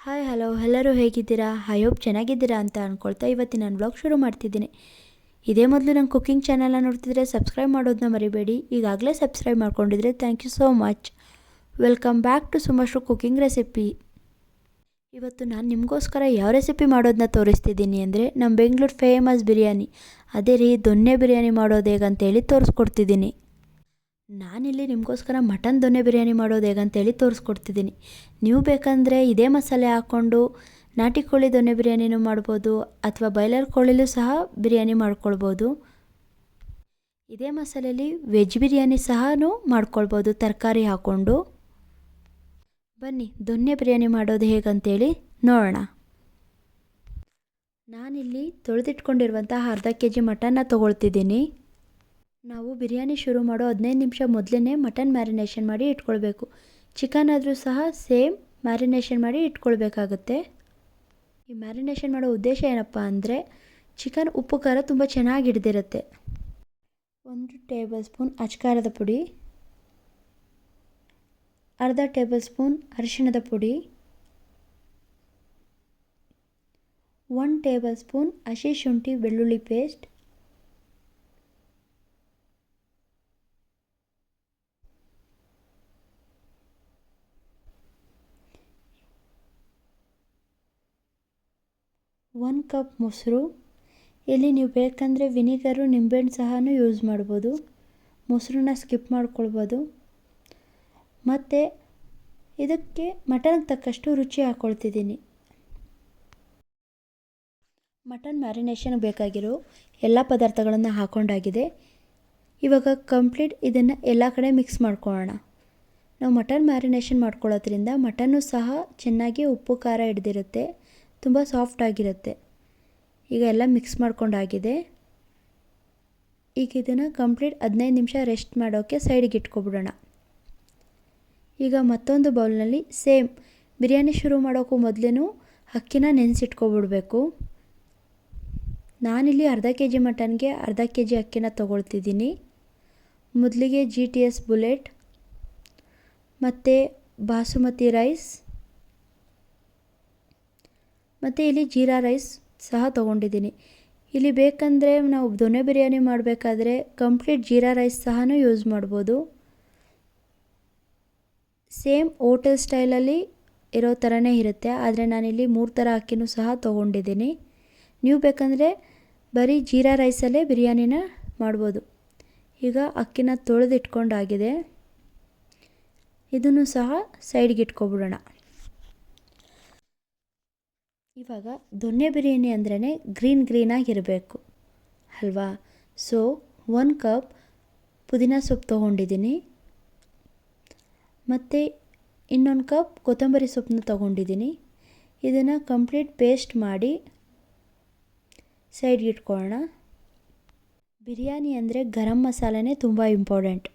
Hi hello ಎಲ್ಲರೂ ಹೇಗಿದ್ದೀರಾ? I hope ಚೆನ್ನಾಗಿದ್ದೀರಾ ಅಂತ ಅಂದ್ಕೊಳ್ತಾ ಇವತ್ತಿನ ನಾನು ಬ್ಲಾಗ್ ಶುರು ಮಾಡ್ತಿದ್ದೀನಿ. ಇದೇ ಮೊದಲು ನನ್ನ ಕುಕ್ಕಿಂಗ್ ಚಾನಲ್ನ ನೋಡ್ತಿದ್ರೆ ಸಬ್ಸ್ಕ್ರೈಬ್ ಮಾಡೋದನ್ನ ಮರಿಬೇಡಿ. ಈಗಾಗಲೇ ಸಬ್ಸ್ಕ್ರೈಬ್ ಮಾಡ್ಕೊಂಡಿದ್ರೆ thank you so much welcome back to Sumashru cooking recipe ಇವತ್ತು ನಾನು ನಿಮಗೋಸ್ಕರ ಯಾವ ರೆಸಿಪಿ ಮಾಡೋದನ್ನ ತೋರಿಸ್ತಿದ್ದೀನಿ ಅಂದರೆ ನಮ್ಮ ಬೆಂಗಳೂರು ಫೇಮಸ್ ಬಿರಿಯಾನಿ. ಅದೇ ರೀ, ದೊನ್ನೆ ಬಿರಿಯಾನಿ ಮಾಡೋದು ಹೇಗಂತೇಳಿ ತೋರಿಸ್ಕೊಡ್ತಿದ್ದೀನಿ. ನಾನಿಲ್ಲಿ ನಿಮಗೋಸ್ಕರ ಮಟನ್ ದೊನ್ನೆ ಬಿರಿಯಾನಿ ಮಾಡೋದು ಹೇಗಂತೇಳಿ ತೋರಿಸ್ಕೊಡ್ತಿದ್ದೀನಿ. ನೀವು ಬೇಕಂದರೆ ಇದೇ ಮಸಾಲೆ ಹಾಕ್ಕೊಂಡು ನಾಟಿ ಕೋಳಿ ದೊನ್ನೆ ಬಿರಿಯಾನಿನೂ ಮಾಡ್ಬೋದು, ಅಥವಾ ಬಾಯ್ಲರ್ ಕೋಳಿಲೂ ಸಹ ಬಿರಿಯಾನಿ ಮಾಡ್ಕೊಳ್ಬೋದು. ಇದೇ ಮಸಾಲೆಯಲ್ಲಿ ವೆಜ್ ಬಿರಿಯಾನಿ ಸಹ ಮಾಡ್ಕೊಳ್ಬೋದು, ತರಕಾರಿ ಹಾಕ್ಕೊಂಡು ಬನ್ನಿ, ದೊನ್ನೆ ಬಿರಿಯಾನಿ ಮಾಡೋದು ಹೇಗಂತೇಳಿ ನೋಡೋಣ. ನಾನಿಲ್ಲಿ ತೊಳೆದಿಟ್ಕೊಂಡಿರುವಂಥ ಅರ್ಧ ಕೆ ಜಿ ಮಟನ್ನ ತೊಗೊಳ್ತಿದ್ದೀನಿ. ನಾವು ಬಿರಿಯಾನಿ ಶುರು ಮಾಡೋ ಹದಿನೈದು ನಿಮಿಷ ಮೊದಲೇ ಮಟನ್ ಮ್ಯಾರಿನೇಷನ್ ಮಾಡಿ ಇಟ್ಕೊಳ್ಬೇಕು. ಚಿಕನ್ ಆದರೂ ಸಹ ಸೇಮ್ ಮ್ಯಾರಿನೇಷನ್ ಮಾಡಿ ಇಟ್ಕೊಳ್ಬೇಕಾಗುತ್ತೆ. ಈ ಮ್ಯಾರಿನೇಷನ್ ಮಾಡೋ ಉದ್ದೇಶ ಏನಪ್ಪ ಅಂದರೆ ಚಿಕನ್ ಉಪ್ಪು ಖಾರ ತುಂಬ ಚೆನ್ನಾಗಿ ಹಿಡ್ದಿರುತ್ತೆ. ಒಂದು ಟೇಬಲ್ ಸ್ಪೂನ್ ಅಚ್ಕಾರದ ಪುಡಿ ಅರ್ಧ ಟೇಬಲ್ ಸ್ಪೂನ್ ಅರಿಶಿಣದ ಪುಡಿ ಒನ್ ಟೇಬಲ್ ಸ್ಪೂನ್ ಹಸಿ ಶುಂಠಿ ಬೆಳ್ಳುಳ್ಳಿ ಪೇಸ್ಟ್ ಒನ್ ಕಪ್ ಮೊಸರು. ಇಲ್ಲಿ ನೀವು ಬೇಕಂದರೆ ವಿನಿಗರು, ನಿಂಬೆಹಣ್ಣು ಸಹ ಯೂಸ್ ಮಾಡ್ಬೋದು. ಮೊಸರನ್ನ ಸ್ಕಿಪ್ ಮಾಡ್ಕೊಳ್ಬೋದು. ಮತ್ತು ಇದಕ್ಕೆ ಮಟನ್ಗೆ ತಕ್ಕಷ್ಟು ರುಚಿ ಹಾಕ್ಕೊಳ್ತಿದ್ದೀನಿ ಮಟನ್ ಮ್ಯಾರಿನೇಷನ್ಗೆ ಬೇಕಾಗಿರೋ ಎಲ್ಲ ಪದಾರ್ಥಗಳನ್ನು ಹಾಕ್ಕೊಂಡಾಗಿದೆ ಇವಾಗ ಕಂಪ್ಲೀಟ್ ಇದನ್ನು ಎಲ್ಲ ಕಡೆ ಮಿಕ್ಸ್ ಮಾಡ್ಕೊಳ್ಳೋಣ. ನಾವು ಮಟನ್ ಮ್ಯಾರಿನೇಷನ್ ಮಾಡ್ಕೊಳ್ಳೋದ್ರಿಂದ ಮಟನ್ನು ಸಹ ಚೆನ್ನಾಗಿ ಉಪ್ಪು, ಖಾರ ಹಿಡ್ದಿರುತ್ತೆ, ತುಂಬ ಸಾಫ್ಟ್ ಆಗಿರುತ್ತೆ. ಈಗ ಎಲ್ಲ ಮಿಕ್ಸ್ ಮಾಡ್ಕೊಂಡಾಗಿದೆ. ಈಗ ಇದನ್ನು ಕಂಪ್ಲೀಟ್ ಹದಿನೈದು ನಿಮಿಷ ರೆಸ್ಟ್ ಮಾಡೋಕ್ಕೆ ಸೈಡಿಗೆ ಇಟ್ಕೊಬಿಡೋಣ. ಈಗ ಮತ್ತೊಂದು ಬೌಲ್ನಲ್ಲಿ ಸೇಮ್. ಬಿರಿಯಾನಿ ಶುರು ಮಾಡೋಕ್ಕೂ ಮೊದಲೇ ಅಕ್ಕಿನ ನೆನೆಸಿಟ್ಕೊಬಿಡ್ಬೇಕು. ನಾನಿಲ್ಲಿ ಅರ್ಧ ಕೆ ಜಿ ಮಟನ್ಗೆ ಅರ್ಧ ಕೆ ಜಿ ಅಕ್ಕಿನ ತೊಗೊಳ್ತಿದ್ದೀನಿ. ಮೊದಲಿಗೆ ಜಿ ಟಿ ಎಸ್ ಬುಲೆಟ್, ಮತ್ತು ಬಾಸುಮತಿ ರೈಸ್, ಮತ್ತು ಇಲ್ಲಿ ಜೀರಾ ರೈಸ್ ಸಹ ತೊಗೊಂಡಿದ್ದೀನಿ. ಇಲ್ಲಿ ಬೇಕಂದರೆ ನಾವು ದೊನೆ ಬಿರಿಯಾನಿ ಮಾಡಬೇಕಾದ್ರೆ ಕಂಪ್ಲೀಟ್ ಜೀರಾ ರೈಸ್ ಸಹ ಯೂಸ್ ಮಾಡ್ಬೋದು. ಸೇಮ್ ಓಟೆಲ್ ಸ್ಟೈಲಲ್ಲಿ ಇರೋ ಥರನೇ ಇರುತ್ತೆ, ಆದರೆ ನಾನಿಲ್ಲಿ ಮೂರು ಥರ ಅಕ್ಕಿನೂ ಸಹ ತೊಗೊಂಡಿದ್ದೀನಿ. ನೀವು ಬೇಕಂದರೆ ಬರೀ ಜೀರಾ ರೈಸಲ್ಲೇ ಬಿರಿಯಾನಿನ ಮಾಡ್ಬೋದು. ಈಗ ಅಕ್ಕಿನ ತೊಳೆದಿಟ್ಕೊಂಡಾಗಿದೆ. ಇದನ್ನು ಸಹ ಸೈಡ್ಗೆ ಇಟ್ಕೊಬಿಡೋಣ. ಇವಾಗ ದೊನ್ನೆ ಬಿರಿಯಾನಿ ಅಂದ್ರೇ ಗ್ರೀನ್ ಗ್ರೀನಾಗಿರಬೇಕು ಅಲ್ವಾ? ಸೊ ಒನ್ ಕಪ್ ಪುದೀನ ಸೊಪ್ಪು ತೊಗೊಂಡಿದ್ದೀನಿ. ಮತ್ತು ಇನ್ನೊಂದು ಕಪ್ ಕೊತ್ತಂಬರಿ ಸೊಪ್ಪನ್ನ ತೊಗೊಂಡಿದ್ದೀನಿ. ಇದನ್ನು ಕಂಪ್ಲೀಟ್ ಪೇಸ್ಟ್ ಮಾಡಿ ಸೈಡ್ಗೆ ಇಟ್ಕೊಳ್ಳೋಣ. ಬಿರಿಯಾನಿ ಅಂದರೆ ಗರಂ ಮಸಾಲನೇ ತುಂಬ ಇಂಪಾರ್ಟೆಂಟ್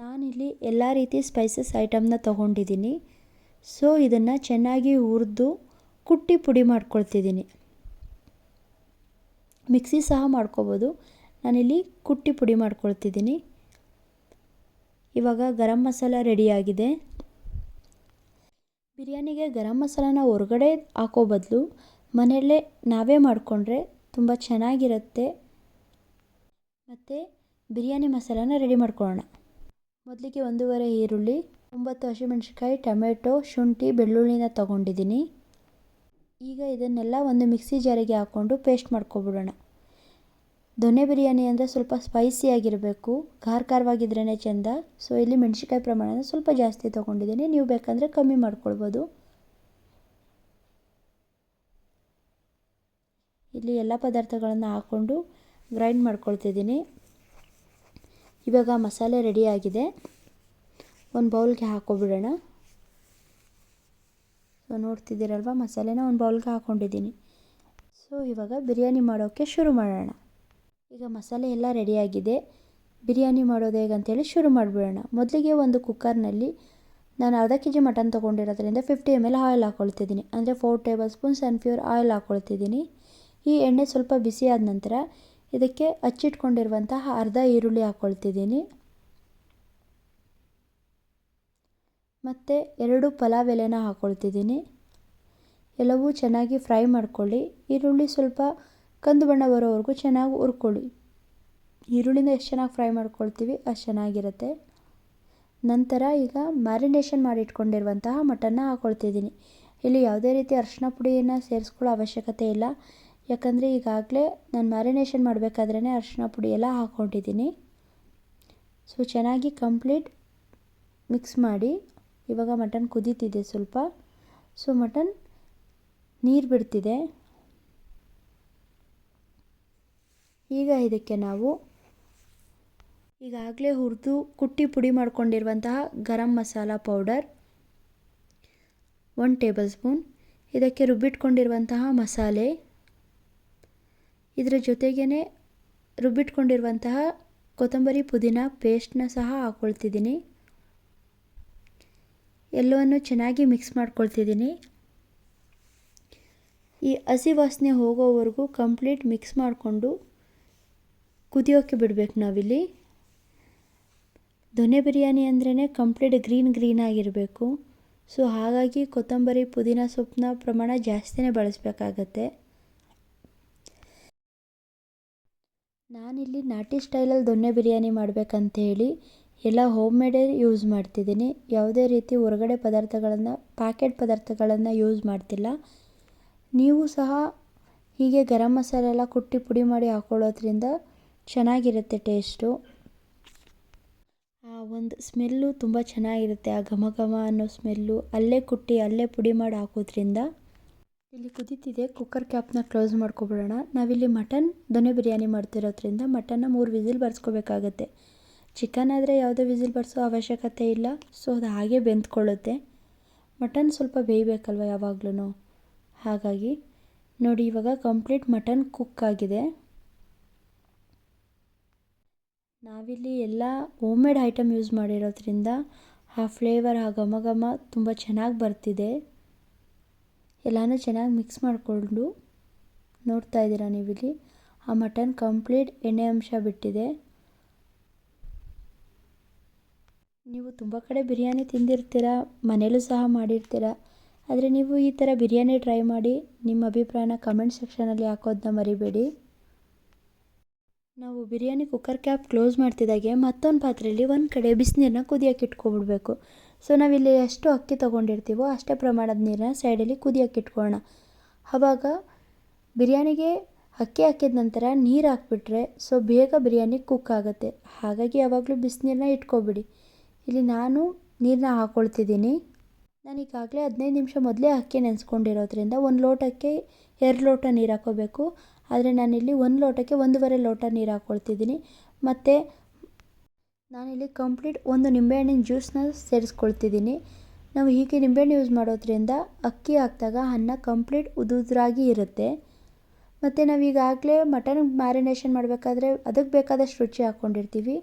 ನಾನಿಲ್ಲಿ ಎಲ್ಲ ರೀತಿ ಸ್ಪೈಸಸ್ ಐಟಮ್ನ ತೊಗೊಂಡಿದ್ದೀನಿ. ಸೊ ಇದನ್ನು ಚೆನ್ನಾಗಿ ಹುರಿದು ಕುಟ್ಟಿ ಪುಡಿ ಮಾಡ್ಕೊಳ್ತಿದ್ದೀನಿ. ಮಿಕ್ಸಿ ಸಹ ಮಾಡ್ಕೋಬೋದು. ನಾನಿಲ್ಲಿ ಕುಟ್ಟಿ ಪುಡಿ ಮಾಡ್ಕೊಳ್ತಿದ್ದೀನಿ. ಇವಾಗ ಗರಂ ಮಸಾಲ ರೆಡಿಯಾಗಿದೆ. ಬಿರಿಯಾನಿಗೆ ಗರಂ ಮಸಾಲಾನ ಹೊರಗಡೆ ಹಾಕೋ ಬದಲು ಮನೆಯಲ್ಲೇ ನಾವೇ ಮಾಡಿಕೊಂಡ್ರೆ ತುಂಬ ಚೆನ್ನಾಗಿರುತ್ತೆ. ಮತ್ತು ಬಿರಿಯಾನಿ ಮಸಾಲಾನ ರೆಡಿ ಮಾಡ್ಕೊಳ್ಳೋಣ. ಮೊದಲಿಗೆ ಒಂದೂವರೆ ಈರುಳ್ಳಿ, ಒಂಬತ್ತು ಹಸಿಮೆಣ್ಸಿಕಾಯಿ ಟೊಮೆಟೊ, ಶುಂಠಿ, ಬೆಳ್ಳುಳ್ಳಿನ ತೊಗೊಂಡಿದ್ದೀನಿ. ಈಗ ಇದನ್ನೆಲ್ಲ ಒಂದು ಮಿಕ್ಸಿ ಜಾರಿಗೆ ಹಾಕ್ಕೊಂಡು ಪೇಸ್ಟ್ ಮಾಡ್ಕೊಬಿಡೋಣ. ದೊನ್ನೆ ಬಿರಿಯಾನಿ ಅಂದರೆ ಸ್ವಲ್ಪ ಸ್ಪೈಸಿಯಾಗಿರಬೇಕು ಖಾರ ಖಾರವಾಗಿದ್ರೇ ಚೆಂದ. ಸೊ ಇಲ್ಲಿ ಮೆಣಸಿನ್ಕಾಯಿ ಪ್ರಮಾಣನ ಸ್ವಲ್ಪ ಜಾಸ್ತಿ ತೊಗೊಂಡಿದ್ದೀನಿ. ನೀವು ಬೇಕಂದರೆ ಕಮ್ಮಿ ಮಾಡ್ಕೊಳ್ಬೋದು. ಇಲ್ಲಿ ಎಲ್ಲ ಪದಾರ್ಥಗಳನ್ನು ಹಾಕ್ಕೊಂಡು ಗ್ರೈಂಡ್ ಮಾಡ್ಕೊಳ್ತಿದ್ದೀನಿ. ಇವಾಗ ಮಸಾಲೆ ರೆಡಿಯಾಗಿದೆ ಒಂದು ಬೌಲ್ಗೆ ಹಾಕ್ಕೊಬಿಡೋಣ ಸೊ ನೋಡ್ತಿದ್ದೀರಲ್ವ ಮಸಾಲೆನ? ಒಂದು ಬೌಲ್ಗೆ ಹಾಕ್ಕೊಂಡಿದ್ದೀನಿ ಸೊ ಇವಾಗ ಬಿರಿಯಾನಿ ಮಾಡೋಕ್ಕೆ ಶುರು ಮಾಡೋಣ. ಈಗ ಮಸಾಲೆ ಎಲ್ಲ ರೆಡಿಯಾಗಿದೆ ಬಿರಿಯಾನಿ ಮಾಡೋದು ಹೇಗಂತೇಳಿ ಶುರು ಮಾಡಿಬಿಡೋಣ. ಮೊದಲಿಗೆ ಒಂದು ಕುಕ್ಕರ್ನಲ್ಲಿ ನಾನು ಅರ್ಧ ಕೆ ಜಿ ಮಟನ್ ತೊಗೊಂಡಿರೋದ್ರಿಂದ ಫಿಫ್ಟಿ ಎಂ ಎಲ್ ಆಯಿಲ್ ಹಾಕ್ಕೊಳ್ತಿದ್ದೀನಿ ಅಂದರೆ four table spoon Sunpure oil ಹಾಕ್ಕೊಳ್ತಿದ್ದೀನಿ ಈ ಎಣ್ಣೆ ಸ್ವಲ್ಪ ಬಿಸಿ ಆದ ನಂತರ ಇದಕ್ಕೆ ಹಚ್ಚಿಟ್ಕೊಂಡಿರುವಂತಹ ಅರ್ಧ ಈರುಳ್ಳಿ ಹಾಕ್ಕೊಳ್ತಿದ್ದೀನಿ ಮತ್ತು ಎರಡು ಪಲಾವ್ ಎಲೆನ ಹಾಕ್ಕೊಳ್ತಿದ್ದೀನಿ ಎಲ್ಲವೂ ಚೆನ್ನಾಗಿ ಫ್ರೈ ಮಾಡ್ಕೊಳ್ಳಿ. ಈರುಳ್ಳಿ ಸ್ವಲ್ಪ ಕಂದು ಬಣ್ಣ ಬರೋವರೆಗೂ ಚೆನ್ನಾಗಿ ಹುರ್ಕೊಳ್ಳಿ. ಈರುಳ್ಳಿನ ಎಷ್ಟು ಚೆನ್ನಾಗಿ ಫ್ರೈ ಮಾಡ್ಕೊಳ್ತೀವಿ ಅಷ್ಟು ಚೆನ್ನಾಗಿರುತ್ತೆ. ನಂತರ ಈಗ ಮ್ಯಾರಿನೇಷನ್ ಮಾಡಿ ಇಟ್ಕೊಂಡಿರುವಂತಹ ಮಟನ್ನ ಹಾಕ್ಕೊಳ್ತಿದ್ದೀನಿ ಇಲ್ಲಿ ಯಾವುದೇ ರೀತಿ ಅರಿಶಿನ ಪುಡಿಯನ್ನು ಸೇರಿಸ್ಕೊಳ್ಳೋ ಅವಶ್ಯಕತೆ ಇಲ್ಲ. ಯಾಕಂದರೆ ಈಗಾಗಲೇ ನಾನು ಮ್ಯಾರಿನೇಷನ್ ಮಾಡಬೇಕಾದ್ರೇ ಅರಿಶಿನ ಪುಡಿ ಎಲ್ಲ ಹಾಕ್ಕೊಂಡಿದ್ದೀನಿ ಸೊ, ಚೆನ್ನಾಗಿ ಕಂಪ್ಲೀಟ್ ಮಿಕ್ಸ್ ಮಾಡಿ ಇವಾಗ ಮಟನ್ ಕುದೀತಿದೆ ಸ್ವಲ್ಪ. ಸೊ, ಮಟನ್ ನೀರು ಬಿಡ್ತಿದೆ. ಈಗ ಇದಕ್ಕೆ ನಾವು ಈಗಾಗಲೇ ಹುರಿದು ಕುಟ್ಟಿ ಪುಡಿ ಮಾಡ್ಕೊಂಡಿರುವಂತಹ garam masala powder one tablespoon. ಇದಕ್ಕೆ ರುಬ್ಬಿಟ್ಕೊಂಡಿರುವಂತಹ ಮಸಾಲೆ. ಇದರ ಜೊತೆಗೇ ರುಬ್ಬಿಟ್ಕೊಂಡಿರುವಂತಹ ಕೊತ್ತಂಬರಿ ಪುದೀನ ಪೇಸ್ಟ್ನ ಸಹ ಹಾಕ್ಕೊಳ್ತಿದ್ದೀನಿ ಎಲ್ಲವನ್ನು ಚೆನ್ನಾಗಿ ಮಿಕ್ಸ್ ಮಾಡ್ಕೊಳ್ತಿದ್ದೀನಿ. ಈ ಹಸಿ ವಾಸನೆ ಹೋಗೋವರೆಗೂ ಕಂಪ್ಲೀಟ್ ಮಿಕ್ಸ್ ಮಾಡಿಕೊಂಡು ಕುದಿಯೋಕ್ಕೆ ಬಿಡಬೇಕು ನಾವಿಲ್ಲಿ. ದೊನೆ ಬಿರಿಯಾನಿ ಅಂದ್ರೇ ಕಂಪ್ಲೀಟ್ ಗ್ರೀನ್ ಗ್ರೀನ್ ಆಗಿರಬೇಕು. ಸೊ ಹಾಗಾಗಿ ಕೊತ್ತಂಬರಿ, ಪುದೀನ ಸೊಪ್ಪಿನ ಪ್ರಮಾಣ ಜಾಸ್ತಿನೇ ಬಳಸಬೇಕಾಗತ್ತೆ. ನಾನಿಲ್ಲಿ ನಾಟಿ ಸ್ಟೈಲಲ್ಲಿ ದೊನ್ನೆ ಬಿರಿಯಾನಿ ಮಾಡಬೇಕಂತ ಹೇಳಿ ಎಲ್ಲ ಹೋಮ್ ಮೇಡೇ ಯೂಸ್ ಮಾಡ್ತಿದ್ದೀನಿ. ಯಾವುದೇ ರೀತಿ ಹೊರಗಡೆ ಪದಾರ್ಥಗಳನ್ನು, ಪ್ಯಾಕೆಟ್ ಪದಾರ್ಥಗಳನ್ನು ಯೂಸ್ ಮಾಡ್ತಿಲ್ಲ. ನೀವು ಸಹ ಹೀಗೆ ಗರಂ ಮಸಾಲೆ ಎಲ್ಲ ಕುಟ್ಟಿ ಪುಡಿ ಮಾಡಿ ಹಾಕ್ಕೊಳ್ಳೋದ್ರಿಂದ ಚೆನ್ನಾಗಿರುತ್ತೆ ಟೇಸ್ಟು. ಆ ಒಂದು ಸ್ಮೆಲ್ಲು ತುಂಬ ಚೆನ್ನಾಗಿರುತ್ತೆ, ಆ ಘಮ ಘಮ ಅನ್ನೋ ಸ್ಮೆಲ್ಲು. ಅಲ್ಲೇ ಕುಟ್ಟಿ, ಅಲ್ಲೇ ಪುಡಿ ಮಾಡಿ ಹಾಕೋದ್ರಿಂದ ಇಲ್ಲಿ ಕುದೀತಿದೆ ಕುಕ್ಕರ್ ಕ್ಯಾಪ್ನ ಕ್ಲೋಸ್ ಮಾಡ್ಕೊಬಿಡೋಣ. ನಾವಿಲ್ಲಿ ಮಟನ್ ದೊನೆ ಬಿರಿಯಾನಿ ಮಾಡ್ತಿರೋದ್ರಿಂದ ಮಟನ್ನ ಮೂರು ವಿಸಿಲ್ ಬರ್ಸ್ಕೋಬೇಕಾಗತ್ತೆ. ಚಿಕನ್ ಆದರೆ ಯಾವುದೇ ವಿಸಿಲ್ ಬರ್ಸೋ ಅವಶ್ಯಕತೆ ಇಲ್ಲ ಸೊ ಅದು ಹಾಗೆ ಬೆಂದ್ಕೊಳ್ಳುತ್ತೆ. ಮಟನ್ ಸ್ವಲ್ಪ ಬೇಯಬೇಕಲ್ವ ಯಾವಾಗ್ಲೂ ಹಾಗಾಗಿ ನೋಡಿ, ಇವಾಗ ಕಂಪ್ಲೀಟ್ ಮಟನ್ ಕುಕ್ ಆಗಿದೆ. ನಾವಿಲ್ಲಿ ಎಲ್ಲ ಹೋಮ್ ಮೇಡ್ ಐಟಮ್ ಯೂಸ್ ಮಾಡಿರೋದ್ರಿಂದ ಆ ಫ್ಲೇವರ್ ಆ ಘಮ ಘಮ ತುಂಬ ಚೆನ್ನಾಗಿ ಬರ್ತಿದೆ. ಎಲ್ಲನೂ ಚೆನ್ನಾಗಿ ಮಿಕ್ಸ್ ಮಾಡಿಕೊಂಡು ನೋಡ್ತಾ ಇದ್ದೀರಾ ನೀವಿಲ್ಲಿ? ಆ ಮಟನ್ ಕಂಪ್ಲೀಟ್ ಎಣ್ಣೆ ಅಂಶ ಬಿಟ್ಟಿದೆ. ನೀವು ತುಂಬ ಕಡೆ ಬಿರಿಯಾನಿ ತಿಂದಿರ್ತೀರ, ಮನೇಲೂ ಸಹ ಮಾಡಿರ್ತೀರ, ಆದರೆ ನೀವು ಈ ಥರ ಬಿರಿಯಾನಿ ಟ್ರೈ ಮಾಡಿ ನಿಮ್ಮ ಅಭಿಪ್ರಾಯನ ಕಮೆಂಟ್ ಸೆಕ್ಷನಲ್ಲಿ ಹಾಕೋದನ್ನ ಮರಿಬೇಡಿ. ನಾವು ಬಿರಿಯಾನಿ ಕುಕ್ಕರ್ ಕ್ಯಾಪ್ ಕ್ಲೋಸ್ ಮಾಡ್ತಿದ್ದಾಗೆ ಮತ್ತೊಂದು ಪಾತ್ರೆಯಲ್ಲಿ ಒಂದು ಕಡೆ ಬಿಸಿನೀರನ್ನ ಕುದಿಯೋಕೆ ಇಟ್ಕೊಬಿಡ್ಬೇಕು. ಸೊ ನಾವಿಲ್ಲಿ ಎಷ್ಟು ಅಕ್ಕಿ ತೊಗೊಂಡಿರ್ತೀವೋ ಅಷ್ಟೇ ಪ್ರಮಾಣದ ನೀರನ್ನ ಸೈಡಲ್ಲಿ ಕುದಿಯೋಕೆ ಇಟ್ಕೊಳ್ಳೋಣ. ಆವಾಗ ಬಿರಿಯಾನಿಗೆ ಅಕ್ಕಿ ಹಾಕಿದ ನಂತರ ನೀರು ಹಾಕ್ಬಿಟ್ರೆ ಸೊ ಬೇಗ ಬಿರಿಯಾನಿ ಕುಕ್ ಆಗುತ್ತೆ. ಹಾಗಾಗಿ ಯಾವಾಗಲೂ ಬಿಸಿನೀರನ್ನ ಇಟ್ಕೊಬಿಡಿ. ಇಲ್ಲಿ ನಾನು ನೀರನ್ನ ಹಾಕ್ಕೊಳ್ತಿದ್ದೀನಿ ನಾನು ಈಗಾಗಲೇ ಹದಿನೈದು ನಿಮಿಷ ಮೊದಲೇ ಅಕ್ಕಿ ನೆನೆಸ್ಕೊಂಡಿರೋದ್ರಿಂದ ಒಂದು ಲೋಟಕ್ಕೆ ಎರಡು ಲೋಟ ನೀರು ಹಾಕ್ಕೋಬೇಕು ಆದರೆ ನಾನಿಲ್ಲಿ ಒಂದು ಲೋಟಕ್ಕೆ ಒಂದೂವರೆ ಲೋಟ ನೀರು ಹಾಕ್ಕೊಳ್ತಿದ್ದೀನಿ ಮತ್ತು ನಾನಿಲ್ಲಿ ಕಂಪ್ಲೀಟ್ ಒಂದು ನಿಂಬೆಹಣ್ಣಿನ ಜ್ಯೂಸ್ನ ಸೇರಿಸ್ಕೊಳ್ತಿದ್ದೀನಿ. ನಾವು ಹೀಗೆ ನಿಂಬೆಹಣ್ಣು ಯೂಸ್ ಮಾಡೋದ್ರಿಂದ ಅಕ್ಕಿ ಹಾಕಿದಾಗ ಅನ್ನ ಕಂಪ್ಲೀಟ್ ಉದುದ್ರಾಗಿ ಇರುತ್ತೆ. ಮತ್ತು ನಾವು ಈಗಾಗಲೇ ಮಟನ್ ಮ್ಯಾರಿನೇಷನ್ ಮಾಡಬೇಕಾದ್ರೆ ಅದಕ್ಕೆ ಬೇಕಾದಷ್ಟು ರುಚಿ ಹಾಕ್ಕೊಂಡಿರ್ತೀವಿ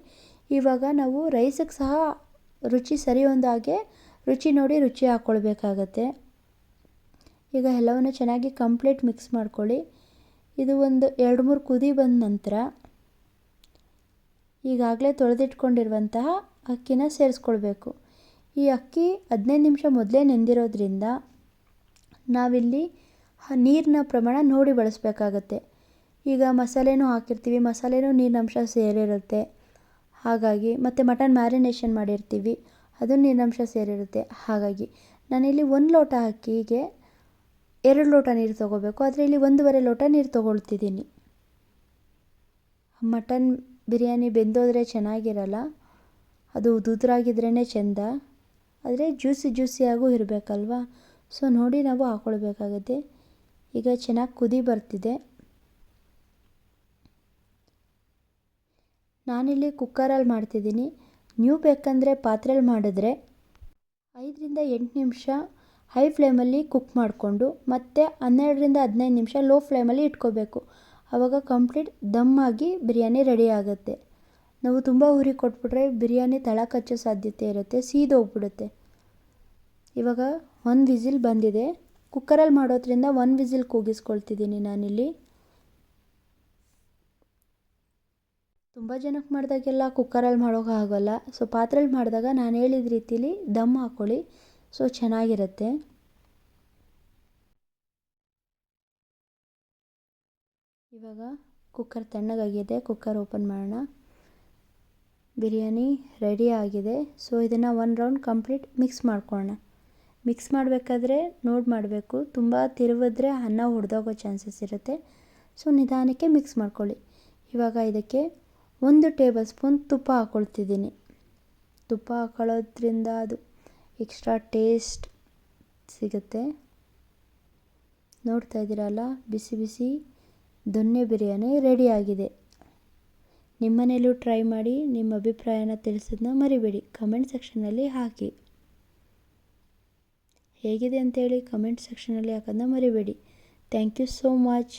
ಇವಾಗ ನಾವು ರೈಸಿಗೆ ಸಹ ರುಚಿ ಸರಿ ಹೊಂದಾಗೆ ರುಚಿ ನೋಡಿ ರುಚಿ ಹಾಕ್ಕೊಳ್ಬೇಕಾಗತ್ತೆ ಈಗ ಎಲ್ಲವನ್ನು ಚೆನ್ನಾಗಿ ಕಂಪ್ಲೀಟ್ ಮಿಕ್ಸ್ ಮಾಡ್ಕೊಳ್ಳಿ. ಇದು ಒಂದು ಎರಡು ಮೂರು ಕುದಿ ಬಂದ ನಂತರ ಈಗಾಗಲೇ ತೊಳೆದಿಟ್ಕೊಂಡಿರುವಂತಹ ಅಕ್ಕಿನ ಸೇರಿಸ್ಕೊಳ್ಬೇಕು. ಈ ಅಕ್ಕಿ ಹದಿನೈದು ನಿಮಿಷ ಮೊದಲೇ ನೆಂದಿರೋದ್ರಿಂದ ನಾವಿಲ್ಲಿ ನೀರಿನ ಪ್ರಮಾಣ ನೋಡಿ ಬಳಸಬೇಕಾಗತ್ತೆ. ಈಗ ಮಸಾಲೆನೂ ಹಾಕಿರ್ತೀವಿ, ಮಸಾಲೆನೂ ನೀರಿನಂಶ ಸೇರಿರುತ್ತೆ. ಹಾಗಾಗಿ ಮತ್ತು ಮಟನ್ ಮ್ಯಾರಿನೇಷನ್ ಮಾಡಿರ್ತೀವಿ, ಅದು ನೀರಿನಂಶ ಸೇರಿರುತ್ತೆ. ಹಾಗಾಗಿ ನಾನಿಲ್ಲಿ ಒಂದು ಲೋಟ ಅಕ್ಕಿಗೆ ಎರಡು ಲೋಟ ನೀರು ತೊಗೋಬೇಕು. ಆದರೆ ಇಲ್ಲಿ ಒಂದೂವರೆ ಲೋಟ ನೀರು ತೊಗೊಳ್ತಿದ್ದೀನಿ. ಮಟನ್ ಬಿರಿಯಾನಿ ಬೆಂದೋದ್ರೆ ಚೆನ್ನಾಗಿರಲ್ಲ. ಅದು ಉದುದ್ರಾಗಿದ್ರೇ ಚೆಂದ. ಆದರೆ ಜ್ಯೂಸಿ ಜ್ಯೂಸಿಯಾಗೂ ಇರಬೇಕಲ್ವಾ? ಸೊ, ನೋಡಿ ನಾವು ಹಾಕ್ಕೊಳ್ಬೇಕಾಗತ್ತೆ ಈಗ ಚೆನ್ನಾಗಿ ಕುದಿ ಬರ್ತಿದೆ. ನಾನಿಲ್ಲಿ ಕುಕ್ಕರಲ್ಲಿ ಮಾಡ್ತಿದ್ದೀನಿ. ನೀವು ಬೇಕಂದರೆ ಪಾತ್ರೆಯಲ್ಲಿ ಮಾಡಿದ್ರೆ ಐದರಿಂದ ಎಂಟು ನಿಮಿಷ ಹೈ ಫ್ಲೇಮಲ್ಲಿ ಕುಕ್ ಮಾಡಿಕೊಂಡು ಮತ್ತು ಹನ್ನೆರಡರಿಂದ ಹದಿನೈದು ನಿಮಿಷ ಲೋ ಫ್ಲೇಮಲ್ಲಿ ಇಟ್ಕೋಬೇಕು. ಆವಾಗ ಕಂಪ್ಲೀಟ್ ದಮ್ ಆಗಿ ಬಿರಿಯಾನಿ ರೆಡಿ ಆಗುತ್ತೆ. ನಾವು ತುಂಬ ಉರಿ ಕೊಟ್ಬಿಟ್ರೆ ಬಿರಿಯಾನಿ ತಳ ಕಚ್ಚೋ ಸಾಧ್ಯತೆ ಇರುತ್ತೆ, ಸೀದೋಗ್ಬಿಡುತ್ತೆ. ಇವಾಗ ಒಂದು ವಿಸಿಲ್ ಬಂದಿದೆ. ಕುಕ್ಕರಲ್ಲಿ ಮಾಡೋದ್ರಿಂದ ಒಂದು ವಿಸಿಲ್ ಕೂಗಿಸ್ಕೊಳ್ತಿದ್ದೀನಿ ನಾನಿಲ್ಲಿ. ತುಂಬ ಜನಕ್ಕೆ ಮಾಡಿದಾಗೆಲ್ಲ ಕುಕ್ಕರಲ್ಲಿ ಮಾಡೋಕ್ಕಾಗಲ್ಲ ಸೊ ಪಾತ್ರೆಲಿ ಮಾಡಿದಾಗ ನಾನು ಹೇಳಿದ ರೀತಿಲಿ ದಮ್ ಹಾಕ್ಕೊಳ್ಳಿ ಸೊ ಚೆನ್ನಾಗಿರುತ್ತೆ. ಇವಾಗ ಕುಕ್ಕರ್ ತಣ್ಣಗಾಗಿದೆ. ಕುಕ್ಕರ್ ಓಪನ್ ಮಾಡೋಣ. ಬಿರಿಯಾನಿ ರೆಡಿ ಆಗಿದೆ. ಸೊ ಇದನ್ನು ಒನ್ ರೌಂಡ್ ಕಂಪ್ಲೀಟ್ ಮಿಕ್ಸ್ ಮಾಡ್ಕೊಳ್ಳೋಣ. ಮಿಕ್ಸ್ ಮಾಡಬೇಕಾದ್ರೆ ನೋಡಿ ಮಾಡಬೇಕು. ತುಂಬ ತಿರುವಿದ್ರೆ ಅನ್ನ ಹೊಡೆದೋಗೋ ಚಾನ್ಸಸ್ ಇರುತ್ತೆ. ಸೊ ನಿಧಾನಕ್ಕೆ ಮಿಕ್ಸ್ ಮಾಡ್ಕೊಳ್ಳಿ. ಇವಾಗ ಇದಕ್ಕೆ ಒಂದು ಟೇಬಲ್ ಸ್ಪೂನ್ ತುಪ್ಪ ಹಾಕ್ಕೊಳ್ತಿದ್ದೀನಿ ತುಪ್ಪ ಹಾಕೊಳ್ಳೋದ್ರಿಂದ ಅದು ಎಕ್ಸ್ಟ್ರಾ ಟೇಸ್ಟ್ ಸಿಗುತ್ತೆ. ನೋಡ್ತಾ ಇದ್ದೀರಲ್ಲ, ಬಿಸಿ ಬಿಸಿ ದೊನ್ನೆ ಬಿರಿಯಾನಿ ರೆಡಿಯಾಗಿದೆ ನಿಮ್ಮನೇಲೂ ಟ್ರೈ ಮಾಡಿ, ನಿಮ್ಮ ಅಭಿಪ್ರಾಯನ ತಿಳಿಸೋದನ್ನ ಮರಿಬೇಡಿ. ಕಮೆಂಟ್ ಸೆಕ್ಷನಲ್ಲಿ ಹಾಕಿ. ಹೇಗಿದೆ ಅಂತೇಳಿ ಕಮೆಂಟ್ ಸೆಕ್ಷನಲ್ಲಿ ಹಾಕೋದನ್ನ ಮರಿಬೇಡಿ. Thank you so much